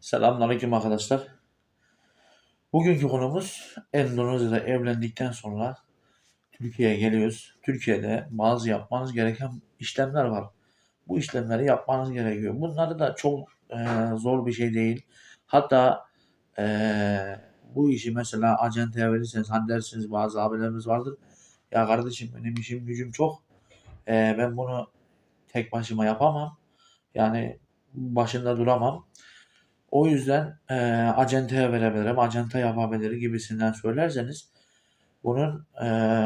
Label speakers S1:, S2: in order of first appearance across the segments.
S1: Selamünaleyküm arkadaşlar. Bugünkü konumuz Endonezya'da evlendikten sonra Türkiye'ye geliyoruz. Türkiye'de bazı yapmanız gereken işlemler var. Bu işlemleri yapmanız gerekiyor. Bunları da çok e, zor bir şey değil. Hatta e, bu işi mesela acenteye verirseniz hani dersiniz bazı abilerimiz vardır. Ya kardeşim benim işim gücüm çok. E, ben bunu tek başıma yapamam. Yani başında duramam. O yüzden e, acenteye verebilirim, acente yapabilir gibisinden söylerseniz bunun e,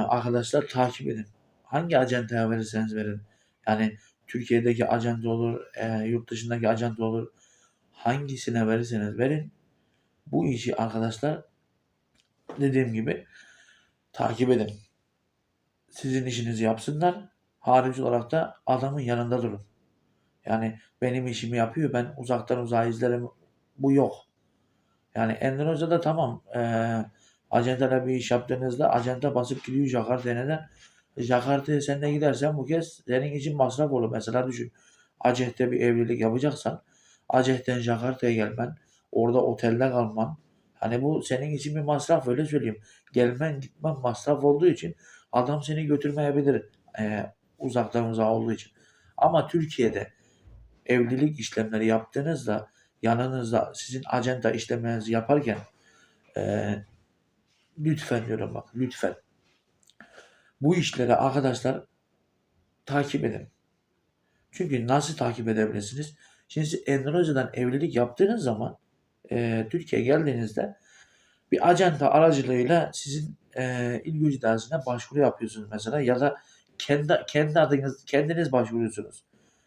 S1: arkadaşlar takip edin. Hangi acenteye verirseniz verin. Yani Türkiye'deki acente olur, e, yurt dışındaki acente olur. Hangisine verirseniz verin. Bu işi arkadaşlar dediğim gibi takip edin. Sizin işinizi yapsınlar. Harici olarak da adamın yanında durun. Yani benim işimi yapıyor ben uzaktan uzağa izlerim bu yok. Yani Endonezya'da tamam e, acenteyle bir iş yaptığınızda acente basıp gidiyor Jakarta'ya neden? Jakarta'ya sen de gidersen bu kez senin için masraf olur. Mesela düşün. Aceh'te bir evlilik yapacaksan Aceh'ten Jakarta'ya gelmen, orada otelde kalman. Hani bu senin için bir masraf öyle söyleyeyim. Gelmen gitmen masraf olduğu için adam seni götürmeyebilir. E, uzaktan uzağa olduğu için. Ama Türkiye'de evlilik işlemleri yaptığınızda yanınızda sizin acenta işlemlerinizi yaparken e, lütfen diyorum bak lütfen bu işleri arkadaşlar takip edin. Çünkü nasıl takip edebilirsiniz? Şimdi siz Endonezya'dan evlilik yaptığınız zaman e, Türkiye'ye geldiğinizde bir acenta aracılığıyla sizin e, il gücü başvuru yapıyorsunuz mesela ya da kendi kendi adınız kendiniz başvuruyorsunuz.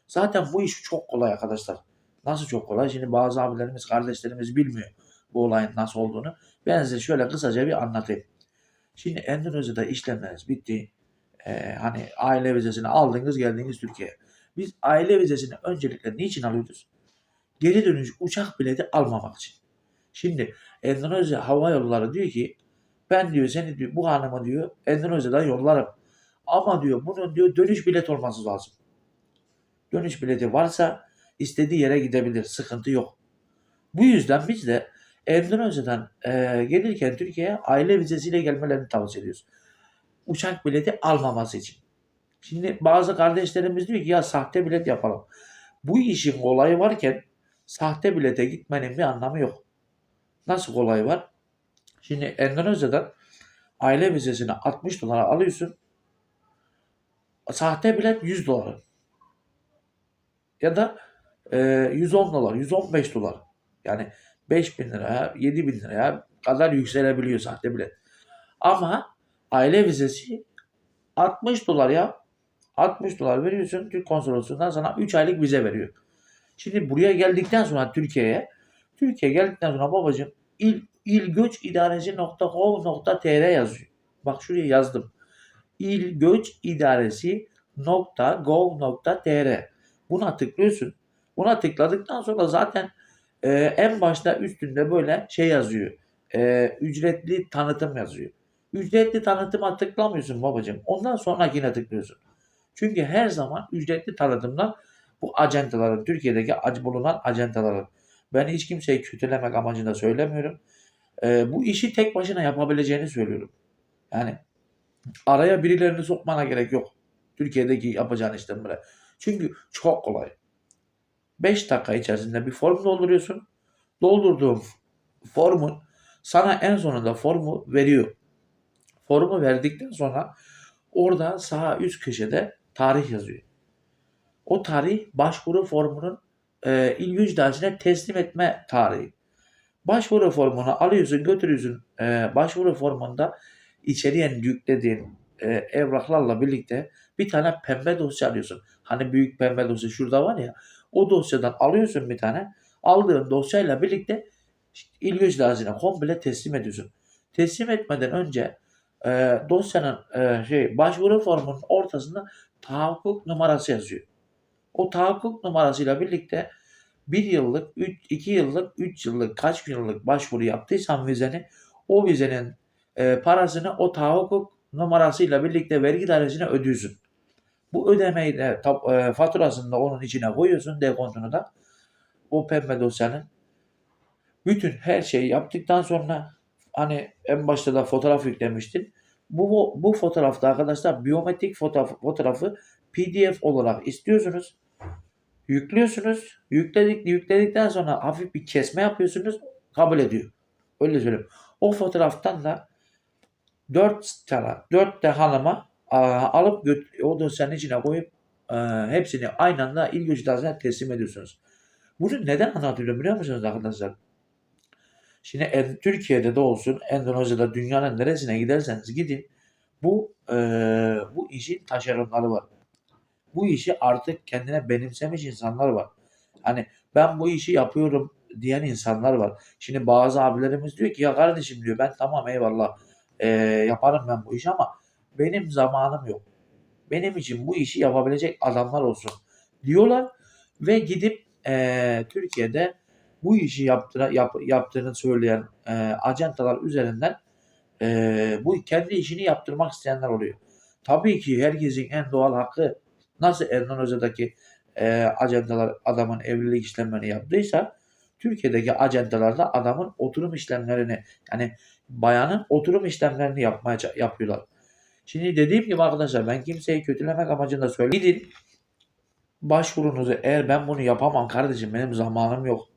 S1: Zaten bu iş çok kolay arkadaşlar. Nasıl çok kolay? Şimdi bazı abilerimiz, kardeşlerimiz bilmiyor bu olayın nasıl olduğunu. Ben size şöyle kısaca bir anlatayım. Şimdi Endonezya'da işlemleriniz bitti. Ee, hani aile vizesini aldınız geldiniz Türkiye'ye. Biz aile vizesini öncelikle niçin alıyoruz? Geri dönüş uçak bileti almamak için. Şimdi Endonezya Hava Yolları diyor ki ben diyor seni diyor bu hanımı diyor Endonezya'dan yollarım. Ama diyor bunun diyor dönüş bilet olması lazım. Dönüş bileti varsa istediği yere gidebilir. Sıkıntı yok. Bu yüzden biz de Endonezya'dan e, gelirken Türkiye'ye aile vizesiyle gelmelerini tavsiye ediyoruz. Uçak bileti almaması için. Şimdi bazı kardeşlerimiz diyor ki ya sahte bilet yapalım. Bu işin kolayı varken sahte bilete gitmenin bir anlamı yok. Nasıl kolay var? Şimdi Endonezya'dan aile vizesini 60 dolara alıyorsun. Sahte bilet 100 dolar. Ya da 110 dolar, 115 dolar. Yani 5 bin liraya, 7 bin liraya kadar yükselebiliyor sahte bilet. Ama aile vizesi 60 dolar ya. 60 dolar veriyorsun Türk konsolosluğundan sana 3 aylık vize veriyor. Şimdi buraya geldikten sonra Türkiye'ye Türkiye geldikten sonra babacığım il, ilgöçidaresi.gov.tr yazıyor. Bak şuraya yazdım. ilgöçidaresi.gov.tr Buna tıklıyorsun. Buna tıkladıktan sonra zaten e, en başta üstünde böyle şey yazıyor. E, ücretli tanıtım yazıyor. Ücretli tanıtıma tıklamıyorsun babacığım. Ondan sonrakine tıklıyorsun. Çünkü her zaman ücretli tanıtımlar bu acentaların, Türkiye'deki bulunan acentaların. Ben hiç kimseyi kötülemek amacında söylemiyorum. E, bu işi tek başına yapabileceğini söylüyorum. Yani araya birilerini sokmana gerek yok. Türkiye'deki yapacağın işlemlere. Çünkü çok kolay. 5 dakika içerisinde bir form dolduruyorsun. Doldurduğun formun sana en sonunda formu veriyor. Formu verdikten sonra orada sağ üst köşede tarih yazıyor. O tarih başvuru formunun e, il dairesine teslim etme tarihi. Başvuru formunu alıyorsun götürüyorsun. E, başvuru formunda içeriye yüklediğin e, evraklarla birlikte bir tane pembe dosya alıyorsun. Hani büyük pembe dosya şurada var ya. O dosyadan alıyorsun bir tane. Aldığın dosyayla birlikte il güç dairesine komple teslim ediyorsun. Teslim etmeden önce e, dosyanın e, şey başvuru formunun ortasında tahakkuk numarası yazıyor. O tahakkuk numarasıyla birlikte bir yıllık, üç, iki yıllık, üç yıllık, kaç yıllık başvuru yaptıysan vizeni o vizenin e, parasını o tahakkuk numarasıyla birlikte vergi dairesine ödüyorsun. Bu ödemeyi de e, faturasını onun içine koyuyorsun dekontunu da o pembe dosyanın. Bütün her şeyi yaptıktan sonra hani en başta da fotoğraf yüklemiştin. Bu, bu fotoğrafta arkadaşlar biyometrik fotoğraf, fotoğrafı PDF olarak istiyorsunuz. Yüklüyorsunuz. Yükledik, yükledikten sonra hafif bir kesme yapıyorsunuz. Kabul ediyor. Öyle söyleyeyim. O fotoğraftan da 4 tane, 4 de hanıma alıp göt- o dosyanın içine koyup e, hepsini aynı anda il gücüne teslim ediyorsunuz. Bunu neden anlatıyorum biliyor musunuz arkadaşlar? Şimdi en- Türkiye'de de olsun, Endonezya'da, dünyanın neresine giderseniz gidin, bu e, bu işin taşeronları var. Bu işi artık kendine benimsemiş insanlar var. Hani ben bu işi yapıyorum diyen insanlar var. Şimdi bazı abilerimiz diyor ki ya kardeşim diyor ben tamam eyvallah e, yaparım ben bu işi ama benim zamanım yok. Benim için bu işi yapabilecek adamlar olsun diyorlar ve gidip e, Türkiye'de bu işi yaptıra, yap, yaptığını söyleyen e, ajantalar üzerinden e, bu kendi işini yaptırmak isteyenler oluyor. Tabii ki herkesin en doğal hakkı nasıl Endonezya'daki e, ajantalar adamın evlilik işlemlerini yaptıysa Türkiye'deki ajantalar da adamın oturum işlemlerini yani bayanın oturum işlemlerini yapmaya yapıyorlar. Şimdi dediğim gibi arkadaşlar ben kimseyi kötülemek amacında söylüyorum. Gidin başvurunuzu eğer ben bunu yapamam kardeşim benim zamanım yok.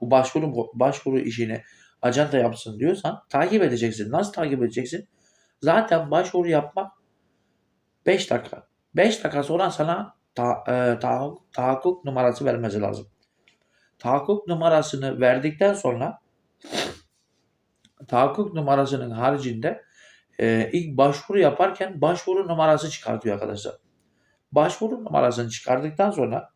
S1: Bu başvuru başvuru işini ajanta yapsın diyorsan takip edeceksin. Nasıl takip edeceksin? Zaten başvuru yapmak 5 dakika. 5 dakika sonra sana ta, e, tahakkuk, tahakkuk numarası vermesi lazım. Tahakkuk numarasını verdikten sonra tahakkuk numarasının haricinde e, ilk başvuru yaparken başvuru numarası çıkartıyor arkadaşlar. Başvuru numarasını çıkardıktan sonra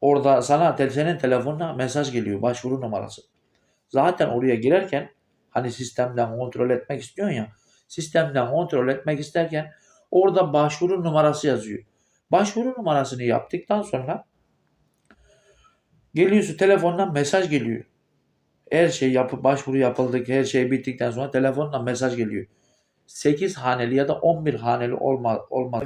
S1: orada sana senin telefonuna mesaj geliyor başvuru numarası. Zaten oraya girerken hani sistemden kontrol etmek istiyorsun ya sistemden kontrol etmek isterken orada başvuru numarası yazıyor. Başvuru numarasını yaptıktan sonra geliyorsun telefondan mesaj geliyor. Her şey yapıp başvuru yapıldık, her şey bittikten sonra telefondan mesaj geliyor. 8 haneli ya da 11 haneli olma, olmaz.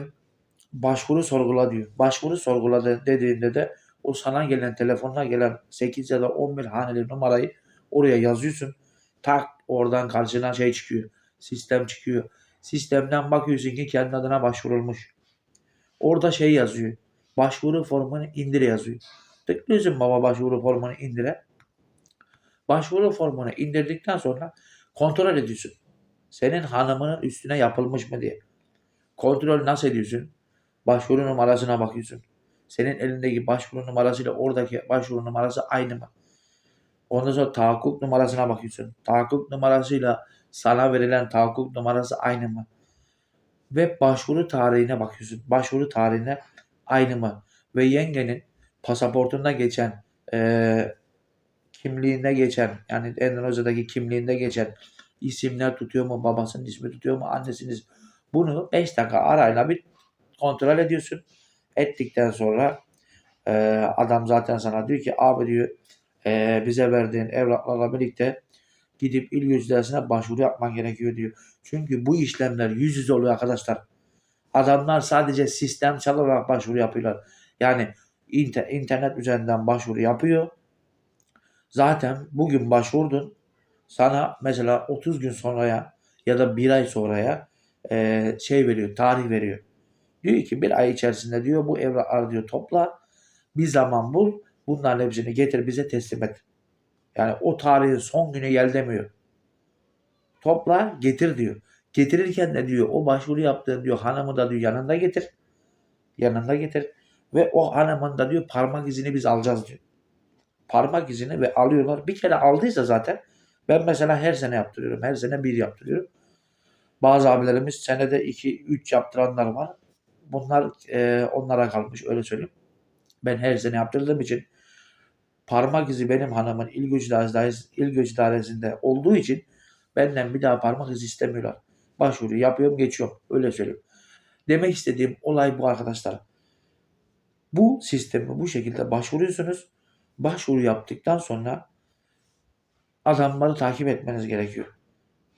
S1: Başvuru sorgula diyor. Başvuru sorgula dediğinde de o sana gelen telefonuna gelen 8 ya da 11 haneli numarayı oraya yazıyorsun. Tak oradan karşına şey çıkıyor. Sistem çıkıyor. Sistemden bakıyorsun ki kendi adına başvurulmuş. Orada şey yazıyor. Başvuru formunu indir yazıyor. Tıklıyorsun baba başvuru formunu indire. Başvuru formunu indirdikten sonra kontrol ediyorsun. Senin hanımının üstüne yapılmış mı diye. Kontrol nasıl ediyorsun? Başvuru numarasına bakıyorsun. Senin elindeki başvuru numarasıyla oradaki başvuru numarası aynı mı? Ondan sonra tahakkuk numarasına bakıyorsun. Tahakkuk numarasıyla sana verilen tahakkuk numarası aynı mı? Ve başvuru tarihine bakıyorsun. Başvuru tarihine aynı mı? Ve yengenin pasaportunda geçen eee kimliğinde geçen yani Endonezya'daki kimliğinde geçen isimler tutuyor mu? Babasının ismi tutuyor mu? Annesinin. Bunu 5 dakika arayla bir kontrol ediyorsun. Ettikten sonra e, adam zaten sana diyor ki abi diyor e, bize verdiğin evraklarla birlikte gidip il yüzlersine başvuru yapman gerekiyor diyor. Çünkü bu işlemler yüz yüze oluyor arkadaşlar. Adamlar sadece sistem çalarak başvuru yapıyorlar. Yani inter- internet üzerinden başvuru yapıyor. Zaten bugün başvurdun. Sana mesela 30 gün sonraya ya da bir ay sonraya e, şey veriyor, tarih veriyor. Diyor ki bir ay içerisinde diyor bu evrakları diyor topla, bir zaman bul, bunların hepsini getir bize teslim et. Yani o tarihin son günü gel demiyor. Topla getir diyor. Getirirken de diyor o başvuru yaptığın diyor hanımı da diyor yanında getir. Yanında getir. Ve o hanımın da diyor parmak izini biz alacağız diyor. Parmak izini ve alıyorlar. Bir kere aldıysa zaten ben mesela her sene yaptırıyorum. Her sene bir yaptırıyorum. Bazı abilerimiz senede 2-3 yaptıranlar var. Bunlar e, onlara kalmış öyle söyleyeyim. Ben her sene yaptırdığım için parmak izi benim hanımın il dairesinde olduğu için benden bir daha parmak izi istemiyorlar. Başvuru yapıyorum geçiyorum öyle söyleyeyim. Demek istediğim olay bu arkadaşlar. Bu sistemi bu şekilde başvuruyorsunuz. Başvuru yaptıktan sonra adamları takip etmeniz gerekiyor.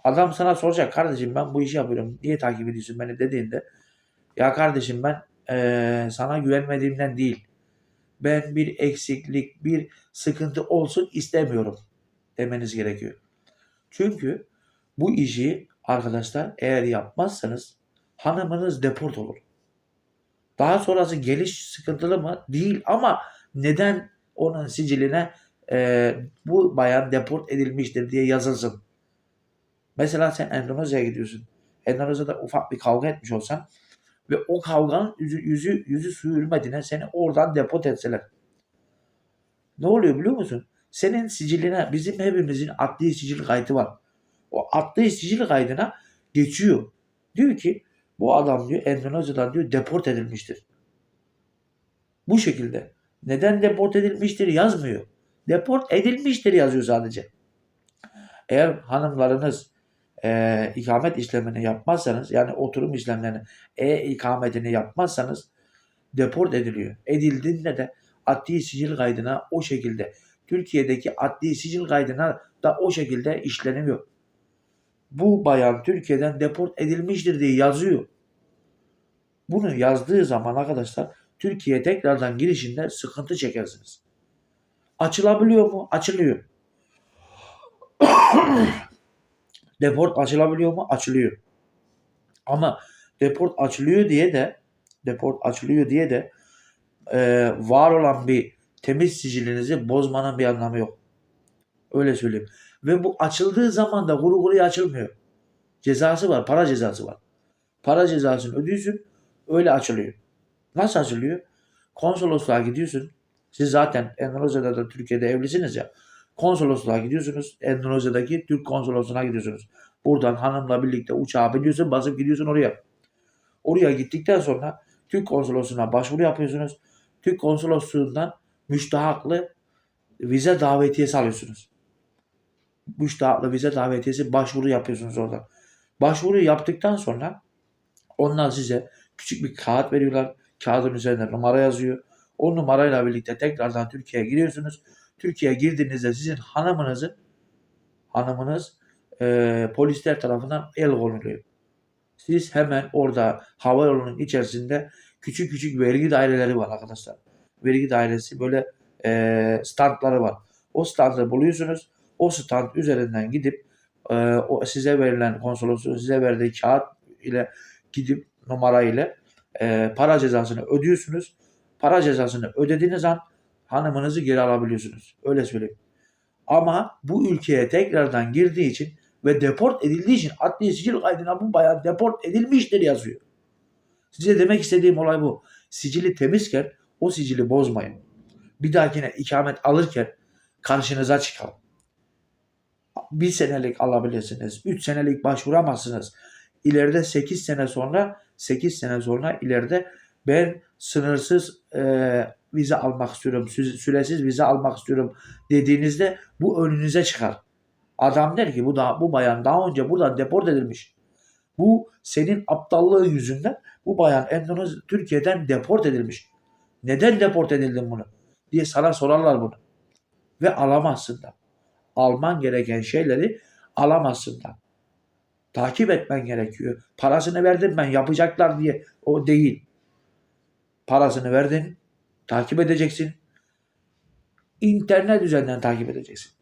S1: Adam sana soracak kardeşim ben bu işi yapıyorum. Niye takip ediyorsun beni dediğinde ya kardeşim ben eee, sana güvenmediğimden değil. ben bir eksiklik, bir sıkıntı olsun istemiyorum demeniz gerekiyor. Çünkü bu işi arkadaşlar eğer yapmazsanız hanımınız deport olur. Daha sonrası geliş sıkıntılı mı? Değil ama neden onun siciline e, bu bayan deport edilmiştir diye yazılsın. Mesela sen Endonezya'ya gidiyorsun. Endonezya'da ufak bir kavga etmiş olsan ve o kavganın yüzü, yüzü, yüzü suyu hürmetine seni oradan deport etseler. Ne oluyor biliyor musun? Senin siciline bizim hepimizin adli sicil kaydı var. O adli sicil kaydına geçiyor. Diyor ki bu adam diyor Endonezya'dan diyor deport edilmiştir. Bu şekilde. Neden deport edilmiştir yazmıyor. Deport edilmiştir yazıyor sadece. Eğer hanımlarınız e, ikamet işlemini yapmazsanız yani oturum işlemlerini e-ikametini yapmazsanız deport ediliyor. Edildiğinde de adli sicil kaydına o şekilde Türkiye'deki adli sicil kaydına da o şekilde işlenmiyor. Bu bayan Türkiye'den deport edilmiştir diye yazıyor. Bunu yazdığı zaman arkadaşlar Türkiye tekrardan girişinde sıkıntı çekersiniz. Açılabiliyor mu? Açılıyor. deport açılabiliyor mu? Açılıyor. Ama deport açılıyor diye de deport açılıyor diye de e, var olan bir temiz sicilinizi bozmanın bir anlamı yok. Öyle söyleyeyim. Ve bu açıldığı zaman da kuru kuruya açılmıyor. Cezası var. Para cezası var. Para cezasını ödüyorsun. Öyle açılıyor. Nasıl açılıyor? Konsolosluğa gidiyorsun. Siz zaten Endonezya'da da Türkiye'de evlisiniz ya. Konsolosluğa gidiyorsunuz. Endonezya'daki Türk konsolosluğuna gidiyorsunuz. Buradan hanımla birlikte uçağa biniyorsun. Basıp gidiyorsun oraya. Oraya gittikten sonra Türk konsolosluğuna başvuru yapıyorsunuz. Türk konsolosluğundan müştahaklı vize davetiyesi alıyorsunuz. Müştahaklı vize davetiyesi başvuru yapıyorsunuz oradan. Başvuru yaptıktan sonra onlar size küçük bir kağıt veriyorlar. Kağıdın üzerinde numara yazıyor. O numarayla birlikte tekrardan Türkiye'ye giriyorsunuz. Türkiye'ye girdiğinizde sizin hanımınızı hanımınız e, polisler tarafından el konuluyor. Siz hemen orada hava yolunun içerisinde küçük küçük vergi daireleri var arkadaşlar. Vergi dairesi böyle e, standları var. O standı buluyorsunuz. O stand üzerinden gidip e, o size verilen konsolosun size verdiği kağıt ile gidip numara ile e, para cezasını ödüyorsunuz. Para cezasını ödediğiniz an hanımınızı geri alabiliyorsunuz. Öyle söyleyeyim. Ama bu ülkeye tekrardan girdiği için ve deport edildiği için adli sicil kaydına bu bayan deport edilmiştir yazıyor. Size demek istediğim olay bu. Sicili temizken o sicili bozmayın. Bir dahakine ikamet alırken karşınıza çıkalım. Bir senelik alabilirsiniz. Üç senelik başvuramazsınız. İleride sekiz sene sonra sekiz sene sonra ileride ben sınırsız e, vize almak istiyorum, sü- süresiz vize almak istiyorum dediğinizde bu önünüze çıkar. Adam der ki bu da bu bayan daha önce buradan deport edilmiş. Bu senin aptallığın yüzünden bu bayan Endonezya Türkiye'den deport edilmiş. Neden deport edildin bunu? diye sana sorarlar bunu. Ve alamazsın da. Alman gereken şeyleri alamazsın da. Takip etmen gerekiyor. Parasını verdim ben yapacaklar diye o değil. Parasını verdin, takip edeceksin. İnternet üzerinden takip edeceksin.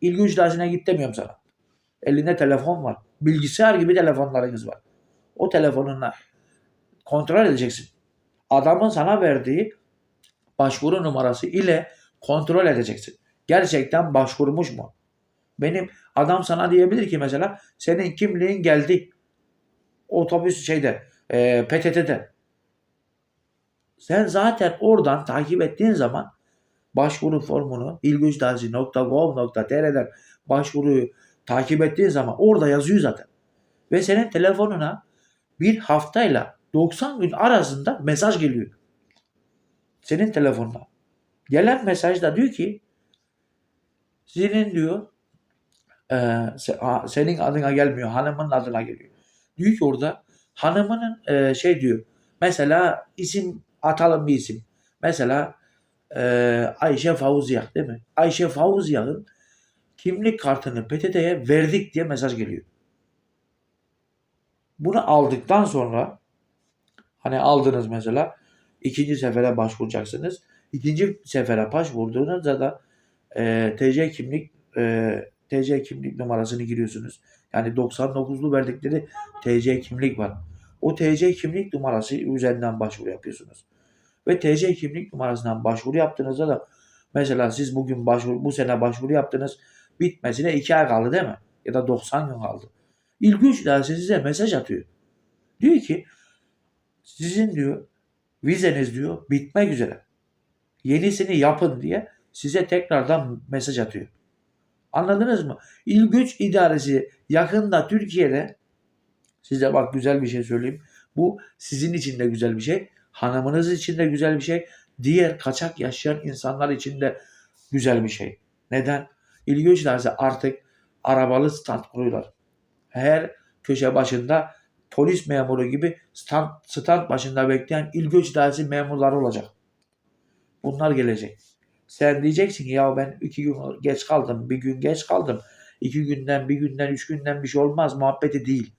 S1: İlginç dersine git demiyorum sana. Elinde telefon var. Bilgisayar gibi telefonlarınız var. O telefonunla kontrol edeceksin. Adamın sana verdiği başvuru numarası ile kontrol edeceksin. Gerçekten başvurmuş mu? Benim adam sana diyebilir ki mesela senin kimliğin geldi. Otobüs şeyde e, PTT'de. Sen zaten oradan takip ettiğin zaman başvuru formunu ilgüçdazi.gov.tr'den başvuruyu takip ettiğin zaman orada yazıyor zaten. Ve senin telefonuna bir haftayla 90 gün arasında mesaj geliyor. Senin telefonuna. Gelen mesajda diyor ki senin diyor e, senin adına gelmiyor hanımın adına geliyor. Diyor ki orada hanımının e, şey diyor mesela isim atalım bir isim. Mesela e, Ayşe Fauziya değil mi? Ayşe Fauziya'nın kimlik kartını PTT'ye verdik diye mesaj geliyor. Bunu aldıktan sonra hani aldınız mesela ikinci sefere başvuracaksınız. İkinci sefere başvurduğunuzda da e, TC kimlik e, TC kimlik numarasını giriyorsunuz. Yani 99'lu verdikleri TC kimlik var. O TC kimlik numarası üzerinden başvuru yapıyorsunuz. Ve TC kimlik numarasından başvuru yaptığınızda da mesela siz bugün başvuru, bu sene başvuru yaptınız bitmesine 2 ay kaldı değil mi? Ya da 90 gün kaldı. İlk üç dersi size mesaj atıyor. Diyor ki sizin diyor vizeniz diyor bitmek üzere. Yenisini yapın diye size tekrardan mesaj atıyor. Anladınız mı? İl Güç İdaresi yakında Türkiye'de size bak güzel bir şey söyleyeyim. Bu sizin için de güzel bir şey. Hanımınız için de güzel bir şey. Diğer kaçak yaşayan insanlar için de güzel bir şey. Neden? İl Güç İdaresi artık arabalı stand kuruyorlar. Her köşe başında polis memuru gibi stand, stand başında bekleyen İl Göç İdaresi memurları olacak. Bunlar gelecek. Sen diyeceksin ki ya ben iki gün geç kaldım, bir gün geç kaldım. iki günden, bir günden, üç günden bir şey olmaz muhabbeti değil.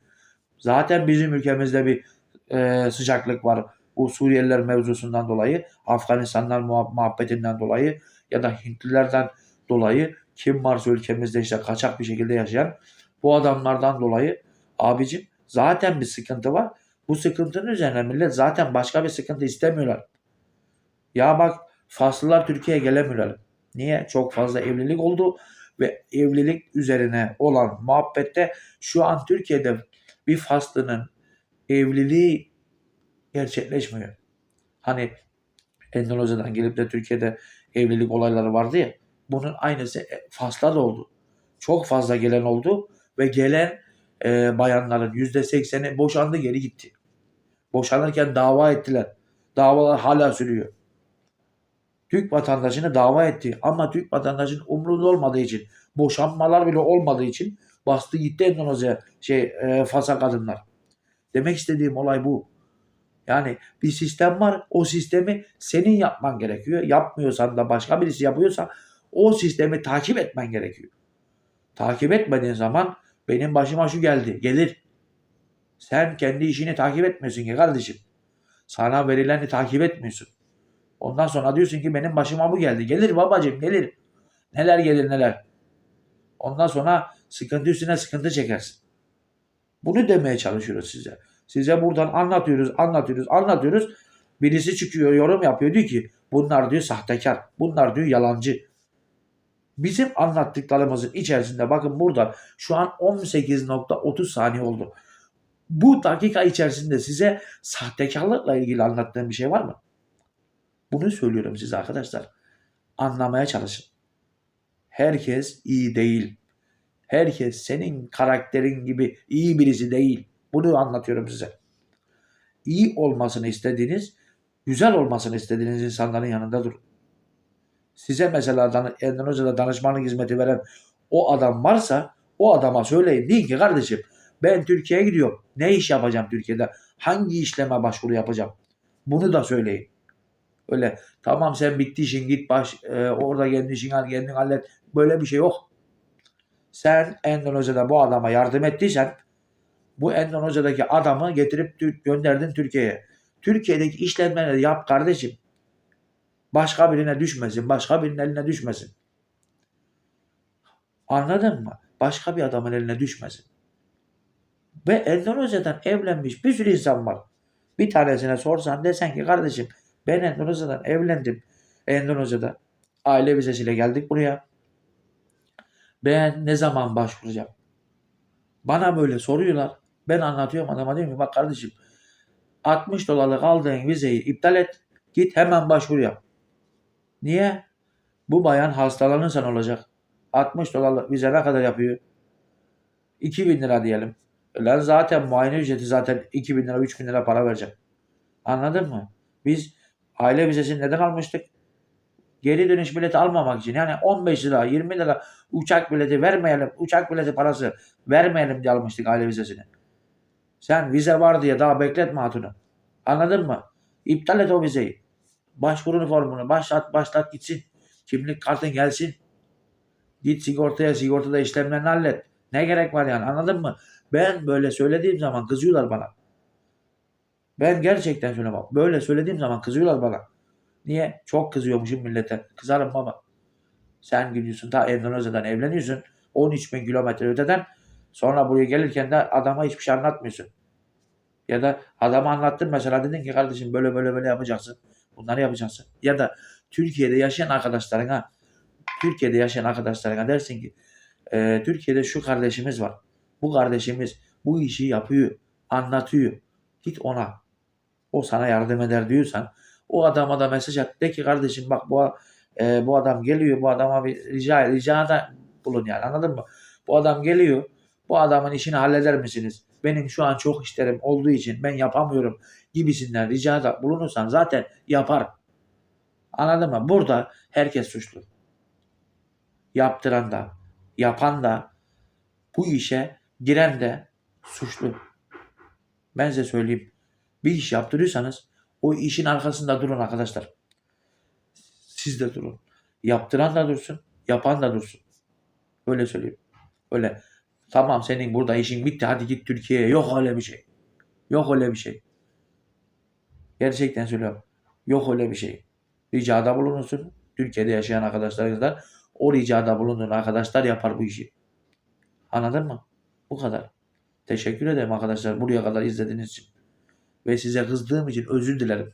S1: Zaten bizim ülkemizde bir e, sıcaklık var. Bu Suriyeliler mevzusundan dolayı, Afganistanlar muha- muhabbetinden dolayı ya da Hintlilerden dolayı kim varsa ülkemizde işte kaçak bir şekilde yaşayan bu adamlardan dolayı abicim zaten bir sıkıntı var. Bu sıkıntının üzerine millet zaten başka bir sıkıntı istemiyorlar. Ya bak Faslılar Türkiye'ye gelemiyorlar. Niye? Çok fazla evlilik oldu ve evlilik üzerine olan muhabbette şu an Türkiye'de bir Faslı'nın evliliği gerçekleşmiyor. Hani Endonezya'dan gelip de Türkiye'de evlilik olayları vardı ya. Bunun aynısı e, Fas'ta da oldu. Çok fazla gelen oldu ve gelen e, bayanların yüzde sekseni boşandı geri gitti. Boşanırken dava ettiler. Davalar hala sürüyor. Türk vatandaşını dava etti ama Türk vatandaşının umrunda olmadığı için boşanmalar bile olmadığı için bastı gitti Endonezya şey e, Fas'a kadınlar. Demek istediğim olay bu. Yani bir sistem var. O sistemi senin yapman gerekiyor. Yapmıyorsan da başka birisi yapıyorsa o sistemi takip etmen gerekiyor. Takip etmediğin zaman benim başıma şu geldi. Gelir. Sen kendi işini takip etmiyorsun ki kardeşim. Sana verileni takip etmiyorsun. Ondan sonra diyorsun ki benim başıma bu geldi. Gelir babacığım gelir. Neler gelir neler. Ondan sonra sıkıntı üstüne sıkıntı çekersin. Bunu demeye çalışıyoruz size. Size buradan anlatıyoruz, anlatıyoruz, anlatıyoruz. Birisi çıkıyor, yorum yapıyor. Diyor ki bunlar diyor sahtekar. Bunlar diyor yalancı. Bizim anlattıklarımızın içerisinde bakın burada şu an 18.30 saniye oldu. Bu dakika içerisinde size sahtekarlıkla ilgili anlattığım bir şey var mı? Bunu söylüyorum size arkadaşlar. Anlamaya çalışın. Herkes iyi değil. Herkes senin karakterin gibi iyi birisi değil. Bunu anlatıyorum size. İyi olmasını istediğiniz, güzel olmasını istediğiniz insanların yanında durun. Size mesela Endonezya'da danışmanlık hizmeti veren o adam varsa o adama söyleyin. Deyin ki kardeşim ben Türkiye'ye gidiyorum. Ne iş yapacağım Türkiye'de? Hangi işleme başvuru yapacağım? Bunu da söyleyin. Öyle tamam sen bitti işin git baş e, orada kendi işini al kendin hallet. Böyle bir şey yok. Sen Endonezya'da bu adama yardım ettiysen bu Endonezya'daki adamı getirip gönderdin Türkiye'ye. Türkiye'deki işlemleri yap kardeşim. Başka birine düşmesin. Başka birinin eline düşmesin. Anladın mı? Başka bir adamın eline düşmesin. Ve Endonezya'dan evlenmiş bir sürü insan var. Bir tanesine sorsan desen ki kardeşim ben Endonezya'dan evlendim. Endonezya'da aile vizesiyle geldik buraya. Ben ne zaman başvuracağım? Bana böyle soruyorlar. Ben anlatıyorum adama diyorum ki bak kardeşim 60 dolarlık aldığın vizeyi iptal et. Git hemen başvuru yap. Niye? Bu bayan hastalanırsan olacak. 60 dolarlık vize ne kadar yapıyor? 2000 lira diyelim. Lan zaten muayene ücreti zaten 2000 lira 3000 lira para verecek. Anladın mı? Biz aile vizesini neden almıştık? Geri dönüş bileti almamak için. Yani 15 lira 20 lira uçak bileti vermeyelim. Uçak bileti parası vermeyelim diye almıştık aile vizesini. Sen vize var diye daha bekletme hatunu. Anladın mı? İptal et o vizeyi. Başvurunu formunu başlat başlat gitsin. Kimlik kartın gelsin. Git sigortaya sigortada işlemlerini hallet. Ne gerek var yani anladın mı? Ben böyle söylediğim zaman kızıyorlar bana. Ben gerçekten söylüyorum. Böyle söylediğim zaman kızıyorlar bana. Niye? Çok kızıyormuşum millete. Kızarım baba. Sen gidiyorsun ta Endonezya'dan evleniyorsun. 13 bin kilometre öteden. Sonra buraya gelirken de adama hiçbir şey anlatmıyorsun. Ya da adama anlattın mesela dedin ki kardeşim böyle böyle böyle yapacaksın. Bunları yapacaksın. Ya da Türkiye'de yaşayan arkadaşlarına Türkiye'de yaşayan arkadaşlarına dersin ki "Ee, Türkiye'de şu kardeşimiz var. Bu kardeşimiz bu işi yapıyor, anlatıyor. Git ona. O sana yardım eder diyorsan o adama da mesaj at. De ki kardeşim bak bu e, bu adam geliyor. Bu adama bir rica ricada bulun yani anladın mı? Bu adam geliyor. Bu adamın işini halleder misiniz? Benim şu an çok işlerim olduğu için ben yapamıyorum gibisinden ricada bulunursan zaten yapar. Anladın mı? Burada herkes suçlu. Yaptıran da, yapan da, bu işe giren de suçlu. Ben size söyleyeyim. Bir iş yaptırıyorsanız o işin arkasında durun arkadaşlar. Siz de durun. Yaptıran da dursun, yapan da dursun. Öyle söyleyeyim. Öyle. Tamam senin burada işin bitti hadi git Türkiye'ye. Yok öyle bir şey. Yok öyle bir şey. Gerçekten söylüyorum. Yok öyle bir şey. Ricada bulunursun. Türkiye'de yaşayan arkadaşlarınızdan o ricada bulunduğun arkadaşlar yapar bu işi. Anladın mı? Bu kadar. Teşekkür ederim arkadaşlar buraya kadar izlediğiniz için. Ve size kızdığım için özür dilerim.